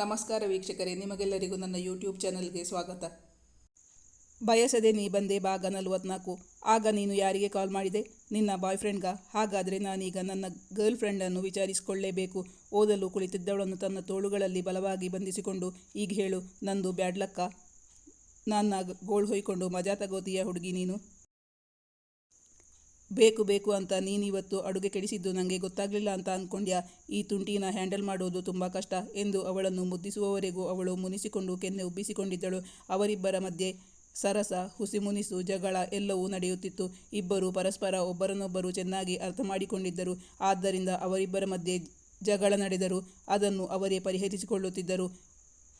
ನಮಸ್ಕಾರ ವೀಕ್ಷಕರೇ, ನಿಮಗೆಲ್ಲರಿಗೂ ನನ್ನ ಯೂಟ್ಯೂಬ್ ಚಾನಲ್ಗೆ ಸ್ವಾಗತ. ಬಯಸದೆ ನೀ ಬಂದೆ ಭಾಗ ನಲವತ್ನಾಲ್ಕು. ಆಗ ನೀನು ಯಾರಿಗೆ ಕಾಲ್ ಮಾಡಿದೆ? ನಿನ್ನ ಬಾಯ್ ಫ್ರೆಂಡ್ಗ ಹಾಗಾದರೆ ನಾನೀಗ ನನ್ನ ಗರ್ಲ್ ಫ್ರೆಂಡನ್ನು ವಿಚಾರಿಸಿಕೊಳ್ಳೇಬೇಕು. ಓದಲು ಕುಳಿತಿದ್ದವಳನ್ನು ತನ್ನ ತೋಳುಗಳಲ್ಲಿ ಬಲವಾಗಿ ಬಂಧಿಸಿಕೊಂಡು, ಈಗ ಹೇಳು, ನಂದು ಬ್ಯಾಡ್ಲಕ್ಕ ನನ್ನ ಗೋಳ್ ಹೊಯ್ಕೊಂಡು ಮಜಾ ತಗೋತೀಯ ಹುಡುಗಿ ನೀನು? ಬೇಕು ಬೇಕು ಅಂತ ನೀನಿವತ್ತು ಅಡುಗೆ ಕೆಡಿಸಿದ್ದು ನನಗೆ ಗೊತ್ತಾಗಲಿಲ್ಲ ಅಂತ ಅಂದ್ಕೊಂಡ್ಯಾ ಈ ತುಂಟಿನ ಹ್ಯಾಂಡಲ್ ಮಾಡೋದು ತುಂಬ ಕಷ್ಟ ಎಂದು ಅವಳನ್ನು ಮುದ್ದಿಸುವವರೆಗೂ ಅವಳು ಮುನಿಸಿಕೊಂಡು ಕೆನ್ನೆ ಉಬ್ಬಿಸಿಕೊಂಡಿದ್ದಳು. ಅವರಿಬ್ಬರ ಮಧ್ಯೆ ಸರಸ, ಹುಸಿ ಮುನಿಸು, ಜಗಳ ಎಲ್ಲವೂ ನಡೆಯುತ್ತಿತ್ತು. ಇಬ್ಬರು ಪರಸ್ಪರ ಒಬ್ಬರನ್ನೊಬ್ಬರು ಚೆನ್ನಾಗಿ ಅರ್ಥ ಮಾಡಿಕೊಂಡಿದ್ದರು. ಆದ್ದರಿಂದ ಅವರಿಬ್ಬರ ಮಧ್ಯೆ ಜಗಳ ನಡೆದರು. ಅದನ್ನು ಅವರೇ ಪರಿಹರಿಸಿಕೊಳ್ಳುತ್ತಿದ್ದರು.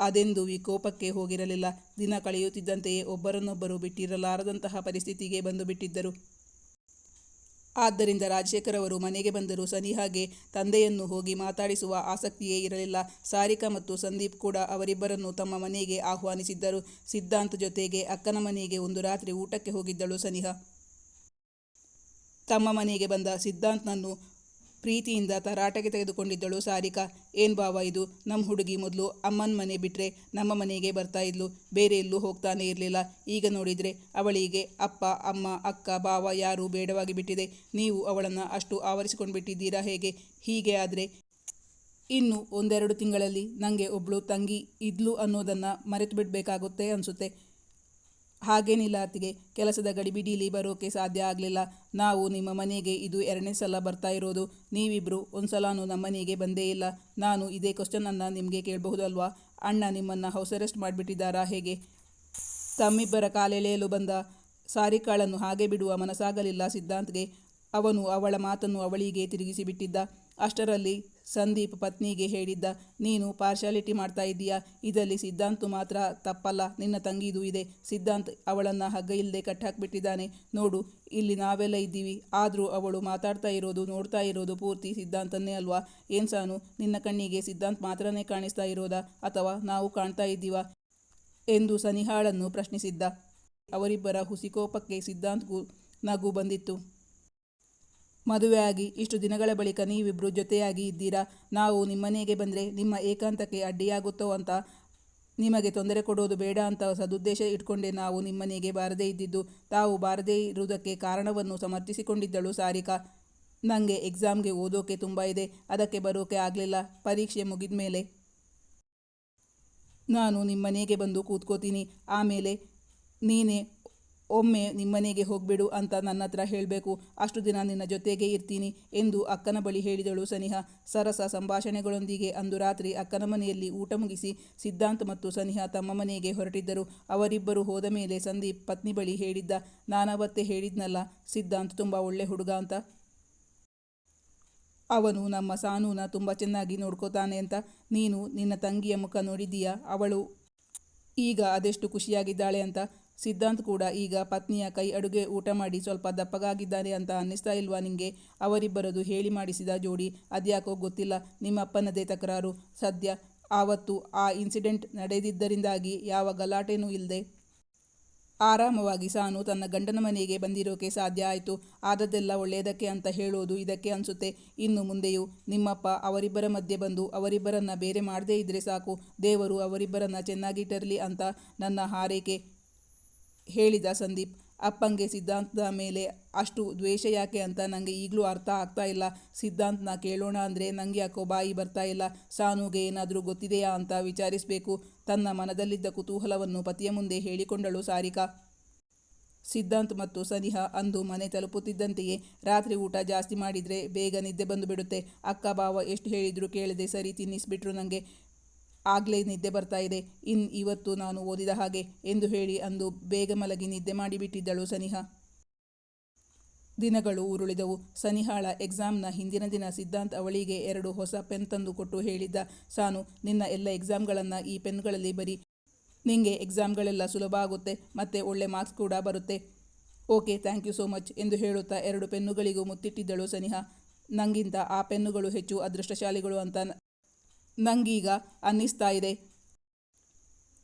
ಅದೆಂದು ವಿಕೋಪಕ್ಕೆ ಹೋಗಿರಲಿಲ್ಲ. ದಿನ ಕಳೆಯುತ್ತಿದ್ದಂತೆಯೇ ಒಬ್ಬರನ್ನೊಬ್ಬರು ಬಿಟ್ಟಿರಲಾರದಂತಹ ಪರಿಸ್ಥಿತಿಗೆ ಬಂದು ಬಿಟ್ಟಿದ್ದರು ಆದ್ದರಿಂದ ರಾಜಶೇಖರ್ ಅವರು ಮನೆಗೆ ಬಂದರೂ ಸನಿಹಾಗೆ ತಂದೆಯನ್ನು ಹೋಗಿ ಮಾತಾಡಿಸುವ ಆಸಕ್ತಿಯೇ ಇರಲಿಲ್ಲ. ಸಾರಿಕಾ ಮತ್ತು ಸಂದೀಪ್ ಕೂಡ ಅವರಿಬ್ಬರನ್ನು ತಮ್ಮ ಮನೆಗೆ ಆಹ್ವಾನಿಸಿದ್ದರು. ಸಿದ್ಧಾಂತ್ ಜೊತೆಗೆ ಅಕ್ಕನ ಮನೆಗೆ ಒಂದು ರಾತ್ರಿ ಊಟಕ್ಕೆ ಹೋಗಿದ್ದಳು ಸನಿಹಾ. ತಮ್ಮ ಮನೆಗೆ ಬಂದ ಸಿದ್ಧಾಂತ್ನನ್ನು ಪ್ರೀತಿಯಿಂದ ತರಾಟೆಗೆ ತೆಗೆದುಕೊಂಡಿದ್ದಳು ಸಾರಿಕಾ. ಏನ್ ಬಾವ ಇದು? ನಮ್ಮ ಹುಡುಗಿ ಮೊದಲು ಅಮ್ಮನ ಮನೆ ಬಿಟ್ಟರೆ ನಮ್ಮ ಮನೆಗೆ ಬರ್ತಾ ಇದ್ಲು. ಬೇರೆ ಎಲ್ಲೂ ಹೋಗ್ತಾನೆ ಇರಲಿಲ್ಲ. ಈಗ ನೋಡಿದರೆ ಅವಳಿಗೆ ಅಪ್ಪ, ಅಮ್ಮ, ಅಕ್ಕ ಬಾವ ಯಾರೂ ಬೇಡವಾಗಿ ಬಿಟ್ಟಿದೆ. ನೀವು ಅವಳನ್ನು ಅಷ್ಟು ಆವರಿಸಿಕೊಂಡು ಬಿಟ್ಟಿದ್ದೀರಾ ಹೇಗೆ? ಹೀಗೆ ಆದರೆ ಇನ್ನು ಒಂದೆರಡು ತಿಂಗಳಲ್ಲಿ ನನಗೆ ಒಬ್ಬಳು ತಂಗಿ ಇದ್ಲು ಅನ್ನೋದನ್ನು ಮರೆತು ಬಿಡಬೇಕಾಗುತ್ತೆ ಅನಿಸುತ್ತೆ. ಹಾಗೇನಿಲ್ಲ ಅತ್ತಿಗೆ ಕೆಲಸದ ಗಡಿಬಿಡೀಲಿ ಬರೋಕೆ ಸಾಧ್ಯ ಆಗಲಿಲ್ಲ. ನಾವು ನಿಮ್ಮ ಮನೆಗೆ ಇದು ಎರಡನೇ ಸಲ ಬರ್ತಾ ಇರೋದು. ನೀವಿಬ್ಬರು ಒಂದು ಸಲನೂ ನಮ್ಮ ಮನೆಗೆ ಬಂದೇ ಇಲ್ಲ. ನಾನು ಇದೇ ಕ್ವಶನನ್ನು ನಿಮಗೆ ಕೇಳಬಹುದಲ್ವಾ? ಅಣ್ಣ ನಿಮ್ಮನ್ನು ಹೌಸ್ ಅರೆಸ್ಟ್ ಮಾಡಿಬಿಟ್ಟಿದ್ದಾರಾ ಹೇಗೆ? ತಮ್ಮಿಬ್ಬರ ಕಾಲೆಳೆಯಲು ಬಂದ ಸಾರಿಕಾಳನ್ನು ಹಾಗೆ ಬಿಡುವ ಮನಸ್ಸಾಗಲಿಲ್ಲ ಸಿದ್ಧಾಂತ್ಗೆ. ಅವನು ಅವಳ ಮಾತನ್ನು ಅವಳಿಗೆ ತಿರುಗಿಸಿಬಿಟ್ಟಿದ್ದ ಅಷ್ಟರಲ್ಲಿ ಸಂದೀಪ್ ಪತ್ನಿಗೆ ಹೇಳಿದ್ದ, ನೀನು ಪಾರ್ಶಾಲಿಟಿ ಮಾಡ್ತಾ ಇದ್ದೀಯಾ? ಇದರಲ್ಲಿ ಸಿದ್ಧಾಂತ್ ಮಾತ್ರ ತಪ್ಪಲ್ಲ. ನಿನ್ನ ತಂಗಿದು ಇದೆ. ಸಿದ್ಧಾಂತ್ ಅವಳನ್ನು ಹಗ್ಗ ಇಲ್ಲದೆ ಕಟ್ಟಾಕ್ಬಿಟ್ಟಿದ್ದಾನೆ. ನೋಡು, ಇಲ್ಲಿ ನಾವೆಲ್ಲ ಇದ್ದೀವಿ. ಆದರೂ ಅವಳು ಮಾತಾಡ್ತಾ ಇರೋದು, ನೋಡ್ತಾ ಇರೋದು ಪೂರ್ತಿ ಸಿದ್ಧಾಂತನ್ನೇ ಅಲ್ವಾ? ಏನ್ ಸಾನು? ನಿನ್ನ ಕಣ್ಣಿಗೆ ಸಿದ್ಧಾಂತ್ ಮಾತ್ರನೇ ಕಾಣಿಸ್ತಾ ಇರೋದಾ? ಅಥವಾ ನಾವು ಕಾಣ್ತಾ ಇದ್ದೀವಾ? ಎಂದು ಸನಿಹಾಳನ್ನು ಪ್ರಶ್ನಿಸಿದ್ದ. ಅವರಿಬ್ಬರ ಹುಸಿಕೋಪಕ್ಕೆ ಸಿದ್ಧಾಂತ್ಗೂ ನಗು ಬಂದಿತ್ತು. ಮದುವೆಯಾಗಿ. ಇಷ್ಟು ದಿನಗಳ ಬಳಿಕ ನೀವಿಬ್ಬರು ಜೊತೆಯಾಗಿ ಇದ್ದೀರಾ? ನಾವು ನಿಮ್ಮನೆಗೆ ಬಂದರೆ ನಿಮ್ಮ ಏಕಾಂತಕ್ಕೆ ಅಡ್ಡಿಯಾಗುತ್ತೋ ಅಂತ ನಿಮಗೆ ತೊಂದರೆ ಕೊಡೋದು ಬೇಡ ಅಂತ ಸದುದ್ದೇಶ ಇಟ್ಕೊಂಡೆ ನಾವು ನಿಮ್ಮನೆಗೆ ಬಾರದೇ ಇದ್ದಿದ್ದು. ತಾವು ಬಾರದೇ ಇರುವುದಕ್ಕೆ ಕಾರಣವನ್ನು ಸಮರ್ಥಿಸಿಕೊಂಡಿದ್ದಳು ಸಾರಿಕಾ. ನನಗೆ ಎಕ್ಸಾಮ್ಗೆ ಓದೋಕೆ ತುಂಬ ಇದೆ. ಅದಕ್ಕೆ ಬರೋಕೆ ಆಗಲಿಲ್ಲ. ಪರೀಕ್ಷೆ ಮುಗಿದ ಮೇಲೆ ನಾನು ನಿಮ್ಮನೆಗೆ ಬಂದು ಕೂತ್ಕೋತೀನಿ. ಆಮೇಲೆ ನೀನೇ ಒಮ್ಮೆ ನಿಮ್ಮನೆಗೆ ಹೋಗ್ಬಿಡು ಅಂತ ನನ್ನ ಹತ್ರ ಹೇಳಬೇಕು. ಅಷ್ಟು ದಿನ ನಿನ್ನ ಜೊತೆಗೇ ಇರ್ತೀನಿ ಎಂದು ಅಕ್ಕನ ಬಳಿ ಹೇಳಿದಳು ಸನಿಹಾ. ಸರಸ ಸಂಭಾಷಣೆಗಳೊಂದಿಗೆ ಅಂದು ರಾತ್ರಿ ಅಕ್ಕನ ಮನೆಯಲ್ಲಿ ಊಟ ಮುಗಿಸಿ ಸಿದ್ಧಾಂತ್ ಮತ್ತು ಸನಿಹಾ ತಮ್ಮ ಮನೆಗೆ ಹೊರಟಿದ್ದರು. ಅವರಿಬ್ಬರು ಹೋದ ಮೇಲೆ ಸಂದೀಪ್ ಪತ್ನಿ ಬಳಿ ಹೇಳಿದ್ದ ನಾನವತ್ತೇ ಹೇಳಿದ್ನಲ್ಲ, ಸಿದ್ಧಾಂತ್ ತುಂಬ ಒಳ್ಳೆ ಹುಡುಗ ಅಂತ. ಅವನು ನಮ್ಮ ಸಾನೂನ ತುಂಬ ಚೆನ್ನಾಗಿ ನೋಡ್ಕೋತಾನೆ ಅಂತ. ನೀನು ನಿನ್ನ ತಂಗಿಯ ಮುಖ ನೋಡಿದ್ದೀಯಾ? ಅವಳು ಈಗ ಅದೆಷ್ಟು ಖುಷಿಯಾಗಿದ್ದಾಳೆ ಅಂತ. ಸಿದ್ಧಾಂತ್ ಕೂಡ ಈಗ ಪತ್ನಿಯ ಕೈ ಅಡುಗೆ ಊಟ ಮಾಡಿ ಸ್ವಲ್ಪ ದಪ್ಪಗಾಗಿದ್ದಾರೆ ಅಂತ ಅನ್ನಿಸ್ತಾ ಇಲ್ವಾ ನಿಂಗೆ? ಅವರಿಬ್ಬರದು ಹೇಳಿ ಮಾಡಿಸಿದ ಜೋಡಿ ಅದ್ಯಾಕೋ ಗೊತ್ತಿಲ್ಲ. ನಿಮ್ಮಪ್ಪನದೇ ತಕರಾರು. ಸದ್ಯ ಆವತ್ತು ಆ ಇನ್ಸಿಡೆಂಟ್ ನಡೆದಿದ್ದರಿಂದಾಗಿ ಯಾವ ಗಲಾಟೆನೂ ಇಲ್ಲದೆ ಆರಾಮವಾಗಿ ಸಾನು ತನ್ನ ಗಂಡನ ಮನೆಗೆ ಬಂದಿರೋಕೆ ಸಾಧ್ಯ ಆಯಿತು. ಆದದ್ದೆಲ್ಲ ಒಳ್ಳೆಯದಕ್ಕೆ ಅಂತ ಹೇಳೋದು ಇದಕ್ಕೆ ಅನಿಸುತ್ತೆ. ಇನ್ನು ಮುಂದೆಯೂ ನಿಮ್ಮಪ್ಪ ಅವರಿಬ್ಬರ ಮಧ್ಯೆ ಬಂದು ಅವರಿಬ್ಬರನ್ನ ಬೇರೆ ಮಾಡದೇ ಇದ್ದರೆ ಸಾಕು. ದೇವರು ಅವರಿಬ್ಬರನ್ನ ಚೆನ್ನಾಗಿಟ್ಟಿರಲಿ ಅಂತ ನನ್ನ ಹಾರೈಕೆ. ಹೇಳಿದ ಸಂದೀಪ್, ಅಪ್ಪಂಗೆ ಸಿದ್ಧಾಂತದ ಮೇಲೆ ಅಷ್ಟು ದ್ವೇಷ ಯಾಕೆ ಅಂತ ನನಗೆ ಈಗಲೂ ಅರ್ಥ ಆಗ್ತಾ ಇಲ್ಲ. ಸಿದ್ಧಾಂತನ ಕೇಳೋಣ ಅಂದರೆ ನನಗೆ ಯಾಕೋ ಬಾಯಿ ಬರ್ತಾ ಇಲ್ಲ. ಸಾನುಗೆ ಏನಾದರೂ ಗೊತ್ತಿದೆಯಾ ಅಂತ ವಿಚಾರಿಸಬೇಕು. ತನ್ನ ಮನದಲ್ಲಿದ್ದ ಕುತೂಹಲವನ್ನು ಪತಿಯ ಮುಂದೆ ಹೇಳಿಕೊಂಡಳು ಸಾರಿಕಾ. ಸಿದ್ಧಾಂತ್ ಮತ್ತು ಸನಿಹ ಅಂದು ಮನೆ ತಲುಪುತ್ತಿದ್ದಂತೆಯೇ ರಾತ್ರಿ ಊಟ ಜಾಸ್ತಿ ಮಾಡಿದರೆ ಬೇಗ ನಿದ್ದೆ ಬಂದು ಬಿಡುತ್ತೆ. ಅಕ್ಕ, ಬಾವ ಎಷ್ಟು ಹೇಳಿದರೂ ಕೇಳದೆ ಸರಿ ತಿನ್ನಿಸ್ಬಿಟ್ರು ನನಗೆ ಆಗಲೇ ನಿದ್ದೆ ಬರ್ತಾ ಇದೆ. ಇನ್ ಇವತ್ತು ನಾನು ಓದಿದ ಹಾಗೆ ಎಂದು ಹೇಳಿ ಅಂದು ಬೇಗ ಮಲಗಿ ನಿದ್ದೆ ಮಾಡಿಬಿಟ್ಟಿದ್ದಳು ಸನಿಹಾ. ದಿನಗಳು ಉರುಳಿದವು. ಸನಿಹಾಳ ಎಕ್ಸಾಮ್ನ ಹಿಂದಿನ ದಿನ ಸಿದ್ಧಾಂತ್ ಅವಳಿಗೆ ಎರಡು ಹೊಸ ಪೆನ್ ತಂದು ಕೊಟ್ಟು ಹೇಳಿದ್ದ, ಸಾನು, ನಿನ್ನ ಎಲ್ಲ ಎಕ್ಸಾಮ್ಗಳನ್ನು ಈ ಪೆನ್ಗಳಲ್ಲಿ ಬರಿ, ನಿಂಗೆ ಎಕ್ಸಾಮ್ಗಳೆಲ್ಲ ಸುಲಭ ಆಗುತ್ತೆ, ಮತ್ತು ಒಳ್ಳೆ ಮಾರ್ಕ್ಸ್ ಕೂಡ ಬರುತ್ತೆ. Okay thank you so much ಎಂದು ಹೇಳುತ್ತಾ ಎರಡು ಪೆನ್ನುಗಳಿಗೂ ಮುತ್ತಿಟ್ಟಿದ್ದಳು ಸನಿಹಾ. ನಂಗಿಂತ ಆ ಪೆನ್ನುಗಳು ಹೆಚ್ಚು ಅದೃಷ್ಟಶಾಲಿಗಳು ಅಂತ ನಂಗೀಗ ಅನ್ನಿಸ್ತಾ ಇದೆ.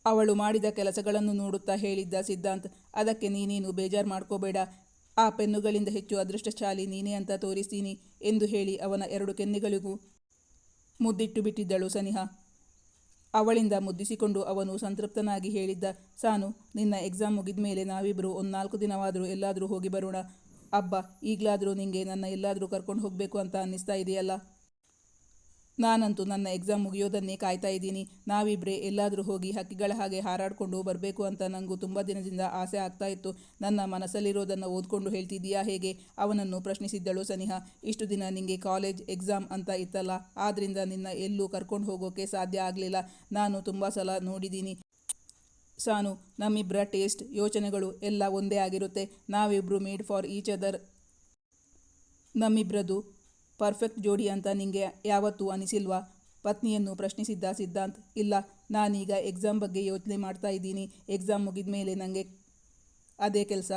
ಅವಳು ಮಾಡಿದ ಕೆಲಸಗಳನ್ನು ನೋಡುತ್ತಾ ಹೇಳಿದ್ದ ಸಿದ್ಧಾಂತ್, ಅದಕ್ಕೆ ನೀನೇನು ಬೇಜಾರು ಮಾಡ್ಕೋಬೇಡ. ಆ ಪೆನ್ನುಗಳಿಂದ ಹೆಚ್ಚು ಅದೃಷ್ಟಶಾಲಿ ನೀನೇ ಅಂತ ತೋರಿಸ್ತೀನಿ ಎಂದು ಹೇಳಿ ಅವನ ಎರಡು ಕೆನ್ನೆಗಳಿಗೂ ಮುದ್ದಿಟ್ಟು ಬಿಟ್ಟಿದ್ದಳು ಸನಿಹಾ. ಅವಳಿಂದ ಮುದ್ದಿಸಿಕೊಂಡು ಅವನು ಸಂತೃಪ್ತನಾಗಿ ಹೇಳಿದ್ದ, ಸಾನು, ನಿನ್ನ ಎಕ್ಸಾಮ್ ಮುಗಿದ ಮೇಲೆ ನಾವಿಬ್ಬರು ಒಂದು ನಾಲ್ಕು ದಿನವಾದರೂ ಎಲ್ಲಾದರೂ ಹೋಗಿ ಬರೋಣ. ಅಬ್ಬ, ಈಗಲಾದರೂ ನಿಂಗೆ ನನ್ನ ಎಲ್ಲಾದರೂ ಕರ್ಕೊಂಡು ಹೋಗಬೇಕು ಅಂತ ಅನ್ನಿಸ್ತಾ ಇದೆಯಲ್ಲ? ನಾನಂತೂ ನನ್ನ ಎಕ್ಸಾಮ್ ಮುಗಿಯೋದನ್ನೇ ಕಾಯ್ತಾ ಇದ್ದೀನಿ. ನಾವಿಬ್ಬರೇ ಎಲ್ಲಾದರೂ ಹೋಗಿ ಹಕ್ಕಿಗಳ ಹಾಗೆ ಹಾರಾಡಿಕೊಂಡು ಬರಬೇಕು ಅಂತ ನನಗೂ ತುಂಬ ದಿನದಿಂದ ಆಸೆ ಆಗ್ತಾ ಇತ್ತು. ನನ್ನ ಮನಸ್ಸಲ್ಲಿರೋದನ್ನು ಓದ್ಕೊಂಡು ಹೇಳ್ತಿದ್ದೀಯಾ ಹೇಗೆ? ಅವನನ್ನು ಪ್ರಶ್ನಿಸಿದ್ದಳು ಸನಿಹಾ. ಇಷ್ಟು ದಿನ ನಿಮಗೆ ಕಾಲೇಜ್ ಎಕ್ಸಾಮ್ ಅಂತ ಇತ್ತಲ್ಲ ಆದ್ದರಿಂದ ನಿನ್ನ ಎಲ್ಲೂ ಕರ್ಕೊಂಡು ಹೋಗೋಕೆ ಸಾಧ್ಯ ಆಗಲಿಲ್ಲ. ನಾನು ತುಂಬ ಸಲ ನೋಡಿದ್ದೀನಿ. ಸಾನು ನಮ್ಮಿಬ್ಬರ ಟೇಸ್ಟ್ ಯೋಚನೆಗಳು ಎಲ್ಲ ಒಂದೇ ಆಗಿರುತ್ತೆ. ನಾವಿಬ್ಬರು ಮೇಡ್ ಫಾರ್ ಈಚ್ ಅದರ್ ನಮ್ಮಿಬ್ರದ್ದು ಪರ್ಫೆಕ್ಟ್ ಜೋಡಿ ಅಂತ ನಿಮಗೆ ಯಾವತ್ತೂ ಅನಿಸಿಲ್ವಾ? ಪತ್ನಿಯನ್ನು ಪ್ರಶ್ನಿಸಿದ್ದ ಸಿದ್ಧಾಂತ್, ಇಲ್ಲ, ನಾನೀಗ ಎಕ್ಸಾಮ್ ಬಗ್ಗೆ ಯೋಚನೆ ಮಾಡ್ತಾ ಇದ್ದೀನಿ ಎಕ್ಸಾಮ್ ಮುಗಿದ ಮೇಲೆ ನನಗೆ ಅದೇ ಕೆಲಸ.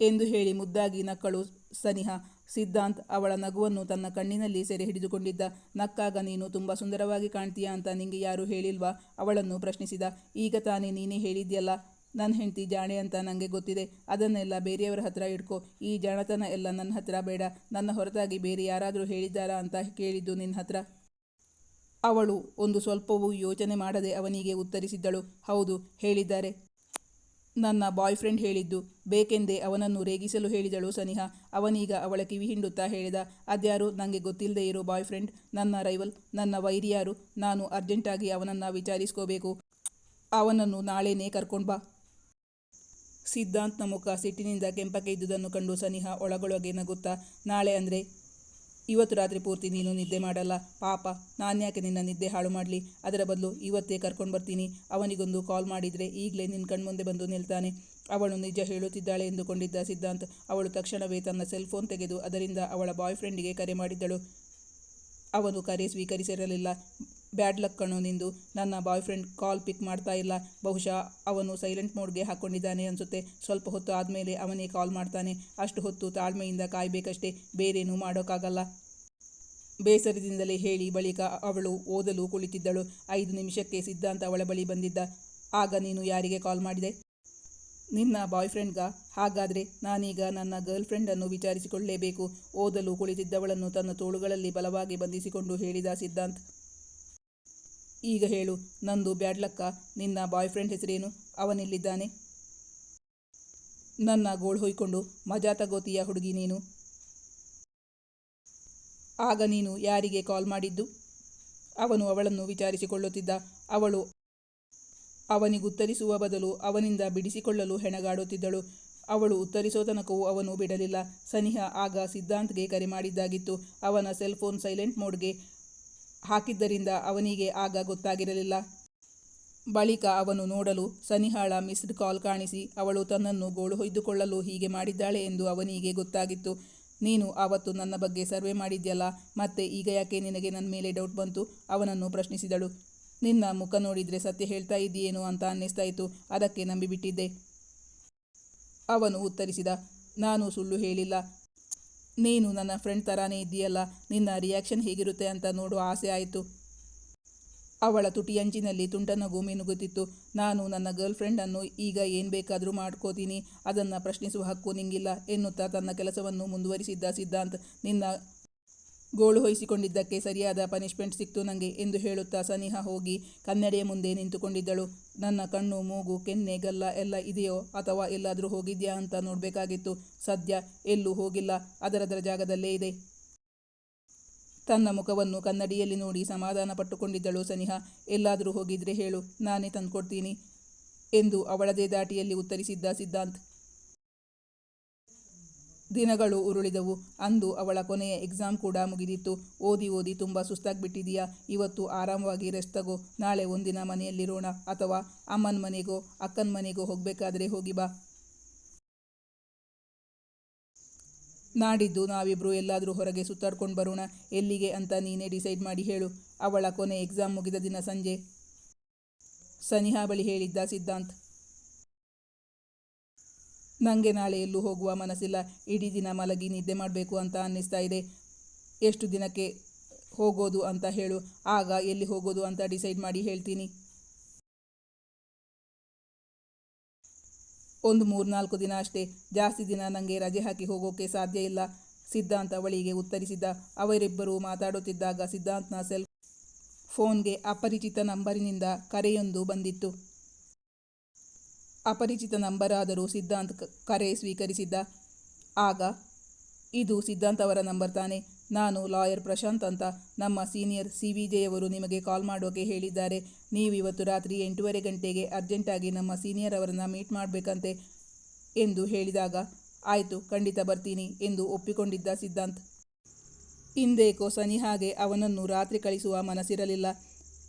ಎಂದು ಹೇಳಿ ಮುದ್ದಾಗಿ ನಕ್ಕಳು ಸನಿಹಾ. ಸಿದ್ಧಾಂತ್ ಅವಳ ನಗುವನ್ನು ತನ್ನ ಕಣ್ಣಿನಲ್ಲಿ ಸೆರೆ ಹಿಡಿದುಕೊಂಡಿದ್ದ. ನಕ್ಕಾಗ ನೀನು ತುಂಬ ಸುಂದರವಾಗಿ ಕಾಣ್ತೀಯಾ ಅಂತ ನಿಂಗೆ ಯಾರು ಹೇಳಿಲ್ವಾ? ಅವಳನ್ನು ಪ್ರಶ್ನಿಸಿದ. ಈಗ ತಾನೇ ನೀನೇ ಹೇಳಿದ್ಯಲ್ಲ ನನ್ನ ಹೆಂಡತಿ ಜಾಣೆ ಅಂತ ನನಗೆ ಗೊತ್ತಿದೆ. ಅದನ್ನೆಲ್ಲ ಬೇರೆಯವರ ಹತ್ರ ಇಟ್ಕೋ. ಈ ಜಾಣತನ ಎಲ್ಲ ನನ್ನ ಹತ್ರ ಬೇಡ. ನನ್ನ ಹೊರತಾಗಿ ಬೇರೆ ಯಾರಾದರೂ ಹೇಳಿದ್ದಾರಾ ಅಂತ ಕೇಳಿದ್ದು ನಿನ್ನ ಹತ್ರ? ಅವಳು ಒಂದು ಸ್ವಲ್ಪವೂ ಯೋಚನೆ ಮಾಡದೆ ಅವನಿಗೆ ಉತ್ತರಿಸಿದ್ದಳು. ಹೌದು, ಹೇಳಿದ್ದಾರೆ. ನನ್ನ ಬಾಯ್ ಫ್ರೆಂಡ್ ಹೇಳಿದ್ದು. ಬೇಕೆಂದೇ ಅವನನ್ನು ರೇಗಿಸಲು ಹೇಳಿದಳು ಸನಿಹಾ. ಅವನೀಗ ಅವಳ ಕಿವಿ ಹಿಂಡುತ್ತಾ ಹೇಳಿದ, ಅದ್ಯಾರು? ನನಗೆ ಗೊತ್ತಿಲ್ಲದೆ ಇರೋ ಬಾಯ್ ಫ್ರೆಂಡ್ ನನ್ನ ರೈವಲ್, ನನ್ನ ವೈರಿಯಾರು ನಾನು ಅರ್ಜೆಂಟಾಗಿ ಅವನನ್ನು ವಿಚಾರಿಸ್ಕೋಬೇಕು. ಅವನನ್ನು ನಾಳೆನೇ ಕರ್ಕೊಂಡು ಬಾ. ಸಿದ್ಧಾಂತ್ನ ಮುಖ ಸಿಟ್ಟಿನಿಂದ ಕೆಂಪಕ್ಕೆ ಇದ್ದುದನ್ನು ಕಂಡು ಸನಿಹ ಒಳಗೊಳಗೆ ನಗುತ್ತಾ, ನಾಳೆ ಅಂದರೆ ಇವತ್ತು ರಾತ್ರಿ ಪೂರ್ತಿ ನೀನು ನಿದ್ದೆ ಮಾಡಲ್ಲ. ಪಾಪ ನಾನ್ಯಾಕೆ ನಿನ್ನ ನಿದ್ದೆ ಹಾಳು ಮಾಡಲಿ? ಅದರ ಬದಲು ಇವತ್ತೇ ಕರ್ಕೊಂಡು ಬರ್ತೀನಿ. ಅವನಿಗೊಂದು ಕಾಲ್ ಮಾಡಿದರೆ ಈಗಲೇ ನಿನ್ನ ಕಣ್ಮುಂದೆ ಬಂದು ನಿಲ್ತಾನೆ. ಅವಳು ನಿಜ ಹೇಳುತ್ತಿದ್ದಾಳೆ ಎಂದುಕೊಂಡಿದ್ದ ಸಿದ್ಧಾಂತ್, ಅವಳು ತಕ್ಷಣವೇ ತನ್ನ ಸೆಲ್ ಫೋನ್ ತೆಗೆದು ಅದರಿಂದ ಅವಳ ಬಾಯ್ ಫ್ರೆಂಡಿಗೆ ಕರೆ ಮಾಡಿದ್ದಳು. ಅವನು ಕರೆ ಸ್ವೀಕರಿಸಿರಲಿಲ್ಲ. ಬ್ಯಾಡ್ ಲಕ್ ಕಣೋ ನಿಂದು. ನನ್ನ ಬಾಯ್ ಫ್ರೆಂಡ್ ಕಾಲ್ ಪಿಕ್ ಮಾಡ್ತಾ ಇಲ್ಲ. ಬಹುಶಃ ಅವನು ಸೈಲೆಂಟ್ ಮೋಡ್ಗೆ ಹಾಕ್ಕೊಂಡಿದ್ದಾನೆ ಅನಿಸುತ್ತೆ. ಸ್ವಲ್ಪ ಹೊತ್ತು ಆದಮೇಲೆ ಅವನೇ ಕಾಲ್ ಮಾಡ್ತಾನೆ. ಅಷ್ಟು ಹೊತ್ತು ತಾಳ್ಮೆಯಿಂದ ಕಾಯಬೇಕಷ್ಟೇ. ಬೇರೇನೂ ಮಾಡೋಕ್ಕಾಗಲ್ಲ. ಬೇಸರದಿಂದಲೇ ಹೇಳಿ ಬಳಿಕ ಅವಳು ಓದಲು ಕುಳಿತಿದ್ದಳು. ಐದು ನಿಮಿಷಕ್ಕೆ ಸಿದ್ಧಾಂತ ಅವಳ ಬಳಿ ಬಂದಿದ್ದ. ಆಗ ನೀನು ಯಾರಿಗೆ ಕಾಲ್ ಮಾಡಿದೆ? ನಿನ್ನ ಬಾಯ್ ಫ್ರೆಂಡ್ಗ ಹಾಗಾದರೆ ನಾನೀಗ ನನ್ನ ಗರ್ಲ್ ಫ್ರೆಂಡನ್ನು ವಿಚಾರಿಸಿಕೊಳ್ಳಲೇಬೇಕು ಓದಲು ಕುಳಿತಿದ್ದವಳನ್ನು ತನ್ನ ತೋಳುಗಳಲ್ಲಿ ಬಲವಾಗಿ ಬಂಧಿಸಿಕೊಂಡು ಹೇಳಿದ ಸಿದ್ಧಾಂತ್. ಈಗ ಹೇಳು, ನಂದು ಬ್ಯಾಡ್ಲಕ್ಕ, ನಿನ್ನ ಬಾಯ್ ಫ್ರೆಂಡ್ ಹೆಸರೇನು? ಅವನಿಲ್ಲಿದ್ದಾನೆ. ನನ್ನ ಗೋಳು ಹೊಯ್ಕೊಂಡು, ಮಜಾ ತಗೋತೀಯ ಹುಡುಗಿ ನೀನು? ಆಗ ನೀನು ಯಾರಿಗೆ ಕಾಲ್ ಮಾಡಿದ್ದು? ಅವನು ಅವಳನ್ನು ವಿಚಾರಿಸಿಕೊಳ್ಳುತ್ತಿದ್ದ. ಅವಳು ಅವನಿಗುತ್ತರಿಸುವ ಬದಲು ಅವನಿಂದ ಬಿಡಿಸಿಕೊಳ್ಳಲು ಹೆಣಗಾಡುತ್ತಿದ್ದಳು. ಅವಳು ಉತ್ತರಿಸೋ ತನಕವೂ ಅವನು ಬಿಡಲಿಲ್ಲ. ಸನಿಹ ಆಗ ಸಿದ್ಧಾಂತ್ಗೆ ಕರೆ ಮಾಡಿದ್ದಾಗಿತ್ತು. ಅವನ ಸೆಲ್ ಫೋನ್ ಸೈಲೆಂಟ್ ಮೋಡ್ಗೆ ಹಾಕಿದ್ದರಿಂದ ಅವನಿಗೆ ಆಗ ಗೊತ್ತಾಗಿರಲಿಲ್ಲ. ಬಳಿಕ ಅವನು ನೋಡಲು, ಸನಿಹಾಳ ಮಿಸ್ಡ್ ಕಾಲ್ ಕಾಣಿಸಿ, ಅವಳು ತನ್ನನ್ನು ಗೋಳು ಹೊಯ್ದುಕೊಳ್ಳಲು ಹೀಗೆ ಮಾಡಿದ್ದಾಳೆ ಎಂದು ಅವನಿಗೆ ಗೊತ್ತಾಗಿತ್ತು. ನೀನು ಆವತ್ತು ನನ್ನ ಬಗ್ಗೆ ಸರ್ವೆ ಮಾಡಿದ್ಯಲ್ಲ, ಮತ್ತೆ ಈಗ ಯಾಕೆ ನಿನಗೆ ನನ್ನ ಮೇಲೆ ಡೌಟ್ ಬಂತು? ಅವನನ್ನು ಪ್ರಶ್ನಿಸಿದಳು. ನಿನ್ನ ಮುಖ ನೋಡಿದರೆ ಸತ್ಯ ಹೇಳ್ತಾ ಇದ್ದೀಯೇನು ಅಂತ ಅನ್ನಿಸ್ತಾ ಇತ್ತು, ಅದಕ್ಕೆ ನಂಬಿಬಿಟ್ಟಿದ್ದೆ. ಅವನು ಉತ್ತರಿಸಿದ, ನಾನು ಸುಳ್ಳು ಹೇಳಿಲ್ಲ ನೀನು ನನ್ನ ಫ್ರೆಂಡ್ ಥರಾನೇ ಇದೆಯಲ್ಲ ನಿನ್ನ ರಿಯಾಕ್ಷನ್ ಹೇಗಿರುತ್ತೆ ಅಂತ ನೋಡುವ ಆಸೆ ಆಯಿತು. ಅವಳ ತುಟಿಯಂಚಿನಲ್ಲಿ ತುಂಟನ ನಗು ಮಿನುಗುತ್ತಿತ್ತು ನಾನು ನನ್ನ ಗರ್ಲ್ ಫ್ರೆಂಡನ್ನು ಈಗ ಏನು ಬೇಕಾದರೂ ಮಾಡ್ಕೋತೀನಿ, ಅದನ್ನು ಪ್ರಶ್ನಿಸುವ ಹಕ್ಕು ನಿಂಗಿಲ್ಲ ಎನ್ನುತ್ತಾ ತನ್ನ ಕೆಲಸವನ್ನು ಮುಂದುವರಿಸಿದ್ದ ಸಿದ್ಧಾಂತ್ ನಿನ್ನ ಗೋಳು ಹೊಯಿಸಿಕೊಂಡಿದ್ದಕ್ಕೆ ಸರಿಯಾದ ಪನಿಷ್ಮೆಂಟ್ ಸಿಕ್ತು ನನಗೆ ಎಂದು ಹೇಳುತ್ತಾ ಸನಿಹ ಹೋಗಿ ಕನ್ನಡಿಯ ಮುಂದೆ ನಿಂತುಕೊಂಡಿದ್ದಳು. ನನ್ನ ಕಣ್ಣು, ಮೂಗು, ಕೆನ್ನೆ, ಗಲ್ಲ ಎಲ್ಲ ಇದೆಯೋ ಅಥವಾ ಎಲ್ಲಾದರೂ ಹೋಗಿದ್ಯಾ ಅಂತ ನೋಡಬೇಕಾಗಿತ್ತು. ಸದ್ಯ ಎಲ್ಲೂ ಹೋಗಿಲ್ಲ. ಅದರದರ ಜಾಗದಲ್ಲೇ ಇದೆ. ತನ್ನ ಮುಖವನ್ನು ಕನ್ನಡಿಯಲ್ಲಿ ನೋಡಿ ಸಮಾಧಾನ ಪಟ್ಟುಕೊಂಡಿದ್ದಳು ಸನಿಹ. ಎಲ್ಲಾದರೂ ಹೋಗಿದ್ರೆ ಹೇಳು, ನಾನೇ ತಂದುಕೊಡ್ತೀನಿ ಎಂದು ಅವಳದೇ ದಾಟಿಯಲ್ಲಿ ಉತ್ತರಿಸಿದ್ದ ಸಿದ್ಧಾಂತ್. ದಿನಗಳು ಉರುಳಿದವು. ಅಂದು ಅವಳ ಕೊನೆಯ ಎಕ್ಸಾಮ್ ಕೂಡ ಮುಗಿದಿತ್ತು. ಓದಿ ಓದಿ ತುಂಬ ಸುಸ್ತಾಗ್ಬಿಟ್ಟಿದೀಯಾ? ಇವತ್ತು ಆರಾಮವಾಗಿ ರೆಸ್ಟ್ ತಗೋ. ನಾಳೆ ಒಂದಿನ ಮನೆಯಲ್ಲಿರೋಣ. ಅಥವಾ ಅಮ್ಮನ ಮನೆಗೋ, ಅಕ್ಕನ ಮನೆಗೋ ಹೋಗಬೇಕಾದ್ರೆ ಹೋಗಿ ಬಾ. ನಾಡಿದ್ದು ನಾವಿಬ್ರು ಎಲ್ಲಾದರೂ ಹೊರಗೆ ಸುತ್ತಾಡ್ಕೊಂಡು ಬರೋಣ. ಎಲ್ಲಿಗೆ ಅಂತ ನೀನೇ ಡಿಸೈಡ್ ಮಾಡಿ ಹೇಳು. ಅವಳ ಕೊನೆ ಎಕ್ಸಾಮ್ ಮುಗಿದ ದಿನ ಸಂಜೆ. ಸನಿಹಾ ಬಳಿ ಹೇಳಿದ್ದ ಸಿದ್ಧಾಂತ್. ನನಗೆ ನಾಳೆ ಎಲ್ಲೂ ಹೋಗುವ ಮನಸ್ಸಿಲ್ಲ. ಇಡೀ ದಿನ ಮಲಗಿ ನಿದ್ದೆ ಮಾಡಬೇಕು ಅಂತ ಅನ್ನಿಸ್ತಾ ಇದೆ. ಎಷ್ಟು ದಿನಕ್ಕೆ ಹೋಗೋದು ಅಂತ ಹೇಳು. ಆಗ ಎಲ್ಲಿ ಹೋಗೋದು ಅಂತ ಡಿಸೈಡ್ ಮಾಡಿ ಹೇಳ್ತೀನಿ. ಒಂದು ಮೂರ್ನಾಲ್ಕು ದಿನ ಅಷ್ಟೇ. ಜಾಸ್ತಿ ದಿನ ನನಗೆ ರಜೆ ಹಾಕಿ ಹೋಗೋಕೆ ಸಾಧ್ಯ ಇಲ್ಲ. ಸಿದ್ಧಾಂತ ಅವಳಿಗೆ ಉತ್ತರಿಸಿದ ಅವರಿಬ್ಬರು ಮಾತಾಡುತ್ತಿದ್ದಾಗ ಸಿದ್ಧಾಂತ್ನ ಸೆಲ್ ಫೋನ್ಗೆ ಅಪರಿಚಿತ ನಂಬರಿನಿಂದ ಕರೆಯೊಂದು ಬಂದಿತ್ತು. ಅಪರಿಚಿತ ನಂಬರಾದರೂ ಸಿದ್ಧಾಂತ್ ಕರೆ ಸ್ವೀಕರಿಸಿದ್ದ. ಆಗ, ಇದು ಸಿದ್ಧಾಂತ್ ಅವರ ನಂಬರ್ ತಾನೆ. ನಾನು ಲಾಯರ್ ಪ್ರಶಾಂತ್ ಅಂತ ನಮ್ಮ ಸೀನಿಯರ್ ಸಿ ವಿ ಜೆಯವರು ನಿಮಗೆ ಕಾಲ್ ಮಾಡೋಕೆ ಹೇಳಿದ್ದಾರೆ. ನೀವು ಇವತ್ತು ರಾತ್ರಿ ಎಂಟೂವರೆ ಗಂಟೆಗೆ ಅರ್ಜೆಂಟಾಗಿ ನಮ್ಮ ಸೀನಿಯರ್ ಅವರನ್ನು ಮೀಟ್ ಮಾಡಬೇಕಂತೆ ಎಂದು ಹೇಳಿದಾಗ, ಆಯಿತು, ಖಂಡಿತ ಬರ್ತೀನಿ ಎಂದು ಒಪ್ಪಿಕೊಂಡಿದ್ದ ಸಿದ್ಧಾಂತ್. ಹಿಂದೇಕೋ ಸನಿಹಾಗೆ ಅವನನ್ನು ರಾತ್ರಿ ಕಳಿಸುವ ಮನಸ್ಸಿರಲಿಲ್ಲ.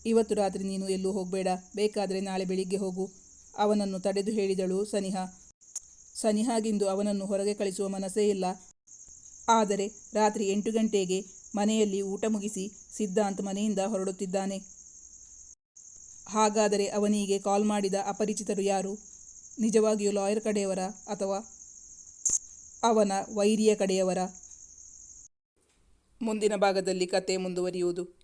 ಇವತ್ತು ರಾತ್ರಿ ನೀನು ಎಲ್ಲೂ ಹೋಗಬೇಡ. ಬೇಕಾದರೆ ನಾಳೆ ಬೆಳಿಗ್ಗೆ ಹೋಗು. ಅವನನ್ನು ತಡೆದು ಹೇಳಿದಳು ಸನಿಹಾ. ಸನಿಹಾಗಿಂದು ಅವನನ್ನು ಹೊರಗೆ ಕಳಿಸುವ ಮನಸ್ಸೇ ಇಲ್ಲ. ಆದರೆ ರಾತ್ರಿ ಎಂಟು ಗಂಟೆಗೆ ಮನೆಯಲ್ಲಿ ಊಟ ಮುಗಿಸಿ ಸಿದ್ಧಾಂತ್ ಮನೆಯಿಂದ ಹೊರಡುತ್ತಿದ್ದಾನೆ. ಹಾಗಾದರೆ ಅವನಿಗೆ ಕಾಲ್ ಮಾಡಿದ ಅಪರಿಚಿತರು ಯಾರು? ನಿಜವಾಗಿಯೂ ಲಾಯರ್ ಕಡೆಯವರ ಅಥವಾ ಅವನ ವೈರಿಯ ಕಡೆಯವರ? ಮುಂದಿನ ಭಾಗದಲ್ಲಿ ಕತೆ ಮುಂದುವರಿಯುವುದು.